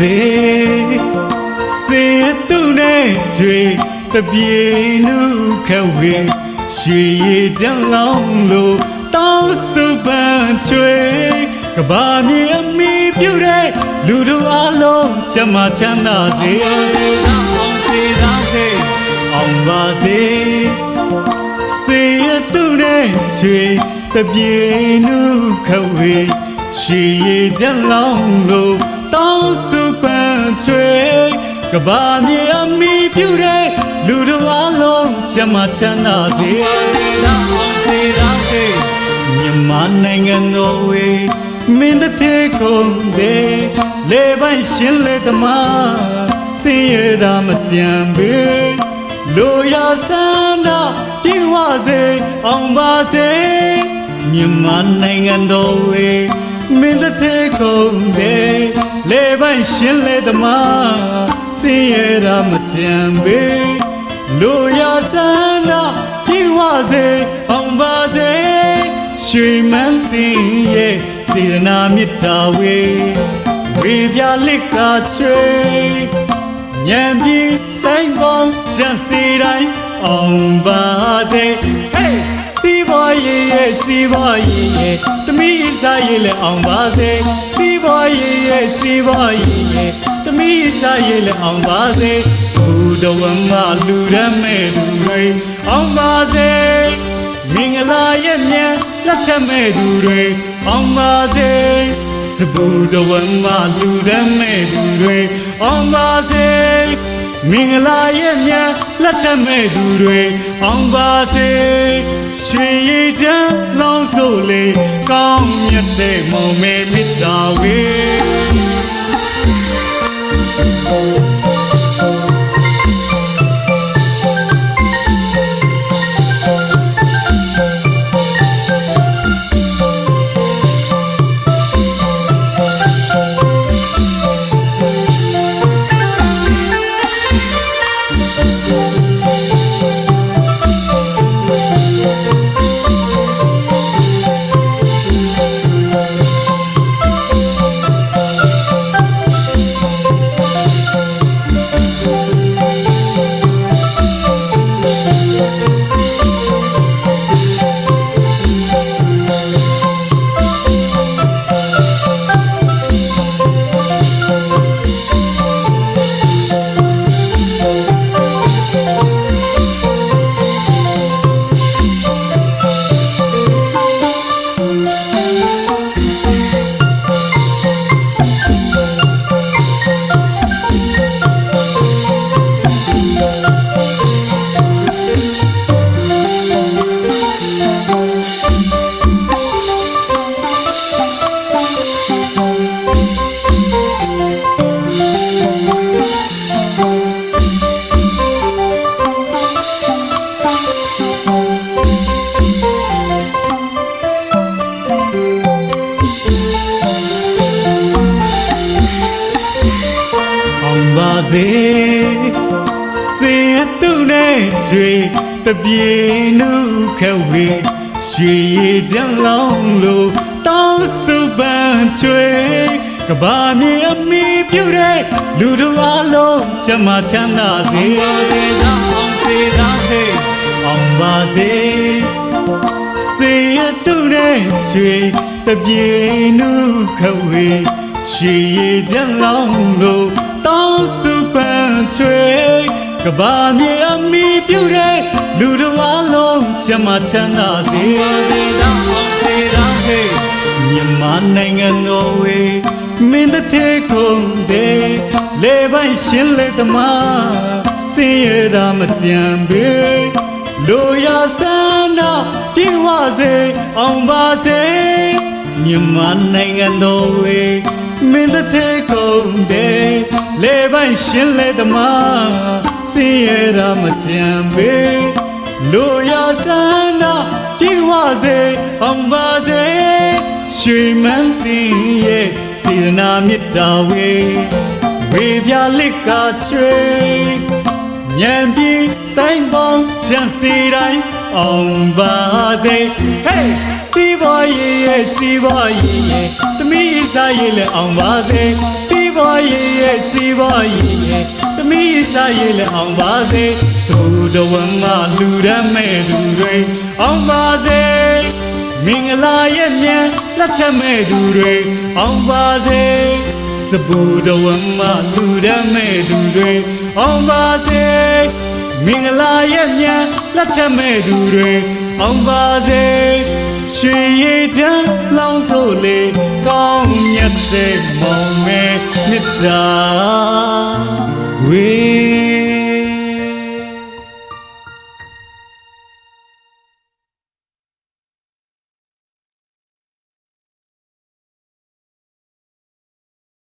ပါစေစေသူနဲ့ချွေတပြေနုခဝေရွှေရည်ချမ်းလောင်းလို့တောင်းစုပန်းချွေကဘာမြေအမိပြုတဲ့လူတို့အလုံးချမ်းသာချမ်းသာစေအောင်စေသာစေအောင်ပါစေစေရသူနဲ့ချွေတပြေနုခဝေ ရွှေရည်ချမ်းလောင်းလို့တောင်းစုပန်းချွေကဘာမြေအမိပြုတဲ့လူတို့အလုံးချမ်းသာချမ်းသာစေစေသာအောင်စေသာစေမြန်မာနိုင်ငံတော်ဝေမင်းတဲ့တေကုန်တဲ့လေပိုင်းရှင်လေသမားစင်ရတာမကြံပေလိုရဆန္ဒပြေဝစေအောင်ပါစေမြန်မာနိုင်ငံတော်ဝေ မင်းတဲ့တေကုန်တဲ့လေပိုင်းရှင်လေသမားစင်ရတာမကြံပေလိုရဆန္ဒပြေဝစေအောင်ပါစေရွှေမန်းတင်ရဲ့စေရနာမြတ်တာဝေဝေပြလစ်ကချွေညံပြီးတိုင်းပေါင်းကြံစီတိုင်းအောင်ပါစေဟေး စီးပွားရေးရဲ့စီးပွားရေးရဲ့တမိစားရေးလည်းအောင်ပါစေစီးပွားရေးရဲ့စီးပွားရေးရဲ့တမိစားရေးလည်းအောင်ပါစေဘူတော်ဝမလူရမဲ့လူတွေအောင်ပါစေမင်္ဂလာရဲ့မြန်လက်ထက်မဲ့သူတွေအောင်ပါစေစပူတော်ဝမ်းမလူရမဲ့သူတွေအောင်ပါစေ မင်္ဂလာရဲ့မြန်လက်ထက်မဲ့သူတွေအောင်ပါစေရွှေရည်ချမ်းလောင်းဆိုလေကောင်းမြတ်တဲ့မောင်မေမေတ္တာဝေ အောင်ပါစေစေသူနဲ့ချွေတပြေနုခဝေရွှေရည်ချမ်းလောင်းလို့တောင်းစုပန်းချွေကဘာမြေအမိပြုတဲ့လူတို့အလုံးချမ်းသာချမ်းသာစေအောင်စေသာအောင်စေသာစေအောင်ပါစေစေရသူနဲ့ချွေတပြေနုခဝေရွှေရည်ချမ်းလောင်းလို့ တောင်းစုပန်းချွေကဘာမြေအမိပြုတဲ့လူတို့အလုံးချမ်းသာချမ်းသာစေစေသာအောင်စေသာဟေးမြန်မာနိုင်ငံတော်ဝေမင်းတဲ့တေကုန်တဲ့လေပိုင်းရှင်လေသမားစင်ရတာမကြံပေလိုရဆန္ဒပြေဝစေအောင်ပါစေမြန်မာနိုင်ငံတော်ဝေမင်းတဲ့တေကုန်တဲ့ လေပိုင်းရှင်လေသမားစင်ရတာမကြံပေလိုရဆန္ဒပြေဝစေအောင်ပါစေရွှေမန်းတင်ရဲ့စေရနာမြတ်တာဝေဝေပြလစ်ကချွေညံပြီးတိုင်းပေါင်းကြံစီတိုင်းအောင်ပါစေဟေးစီးပွားရေးရဲ့စီးပွားရေးရဲ့တမိစားရေးလည်းအောင်ပါစေစီး ပွပွားရေးရဲ့စီးပွားရေးရဲ့သမီးစားရေးလည်းအောင်ပါစေသို့တော်ဝမ်းမလူရမဲ့သူတွေအောင်ပါစေမင်္ဂလာရဲ့မြန်လက်ထက်မဲ့သူတွေအောင်ပါစေစပူတော်ဝမ်းမလူရမဲ့သူတွေအောင်ပါစေမင်္ဂလာရဲ့မြန်လက်ထက်မဲ့သူတွေအောင်ပါစေရွှေရည်ချမ်းလောင်းဆိုလေကောင်းမြတ်တဲ့မောင်မဲ မြတ်တာဝေ